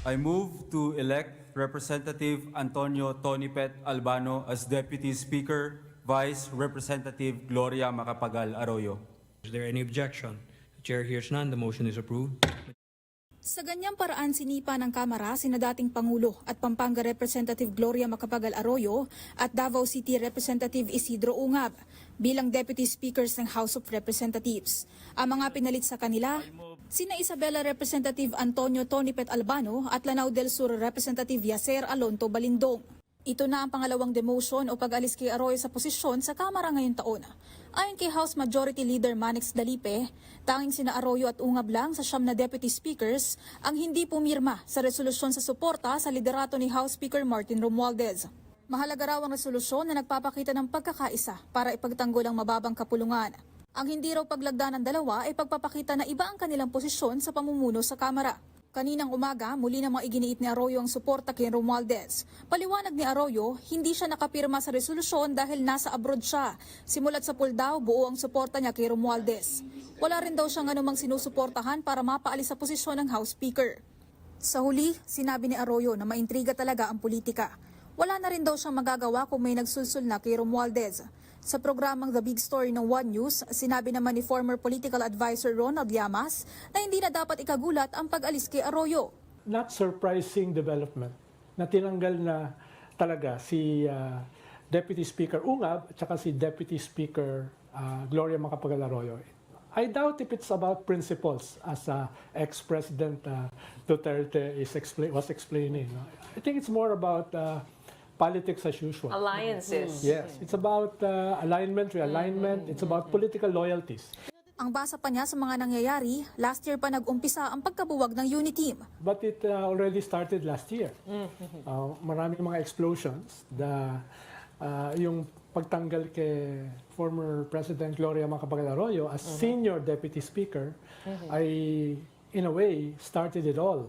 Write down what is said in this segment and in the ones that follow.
I move to elect Representative Antonio Tonipet Albano as Deputy Speaker, Vice Representative Gloria Macapagal Arroyo. Is there any objection? The chair hears none. The motion is approved. Sa ganyang paraan sinipa ng Kamara sina dating Pangulo at Pampanga Representative Gloria Macapagal Arroyo at Davao City Representative Isidro Ungab bilang Deputy Speakers ng House of Representatives. Ang mga pinalit sa kanila, sina Isabela Representative Antonio Tonipet Albano at Lanao del Sur Representative Yacer Alonto Balindong. Ito na ang pangalawang demotion o pag-alis kay Arroyo sa posisyon sa Kamara ngayong taon. Ayon kay House Majority Leader Manix Dalipe, tanging sina Arroyo at Ungab lang sa siyam na deputy speakers ang hindi pumirma sa resolusyon sa suporta sa liderato ni House Speaker Martin Romualdez. Mahalaga raw ang resolusyon na nagpapakita ng pagkakaisa para ipagtanggol ang mababang kapulungan. Ang hindi raw paglagda ng dalawa ay pagpapakita na iba ang kanilang posisyon sa pamumuno sa Kamara. Kaninang umaga, muli namang iginiit ni Arroyo ang suporta kay Romualdez. Paliwanag ni Arroyo, hindi siya nakapirma sa resolusyon dahil nasa abroad siya. Simulat sa pool daw, buo ang suporta niya kay Romualdez. Wala rin daw siyang anumang sinusuportahan para mapaalis sa posisyon ng House Speaker. Sa huli, sinabi ni Arroyo na maintriga talaga ang politika. Wala na rin daw siyang magagawa kung may nagsulsul na kay Romualdez. Sa programang The Big Story ng One News, sinabi naman ni former political advisor Ronald Llamas na hindi na dapat ikagulat ang pag-alis kay Arroyo. not surprising development na tinanggal na talaga si ah, Deputy Speaker Ungab at saka si Deputy Speaker ah, Gloria Macapagal Arroyo. I doubt if it's about principles as uh, ex-President ah, Duterte is expla- was explaining. I think it's more about ah, politics as usual. Alliances. Yes, it's about ah, alignment, realignment, it's about political loyalties. Ang basa pa niya sa mga nangyayari, last year pa nag-umpisa ang pagkabuwag ng Uniteam. But it uh, already started last year. Uh, maraming mga explosions. The, uh, yung pagtanggal kay former President Gloria Macapagal Arroyo as senior deputy speaker ay in a way started it all.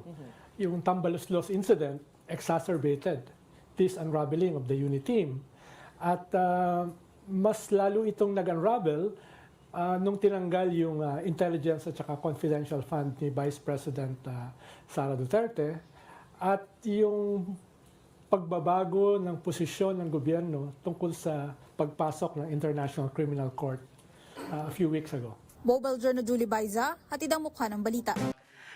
Yung Tambaluslos incident exacerbated this unraveling of the unit team. At uh, mas lalo itong nag-unravel uh, nung tinanggal yung uh, intelligence at saka confidential fund ni Vice President uh, Sara Duterte at yung pagbabago ng posisyon ng gobyerno tungkol sa pagpasok ng International Criminal Court uh, a few weeks ago. Mobile Journal Julie Baiza, hatid ang mukha ng balita.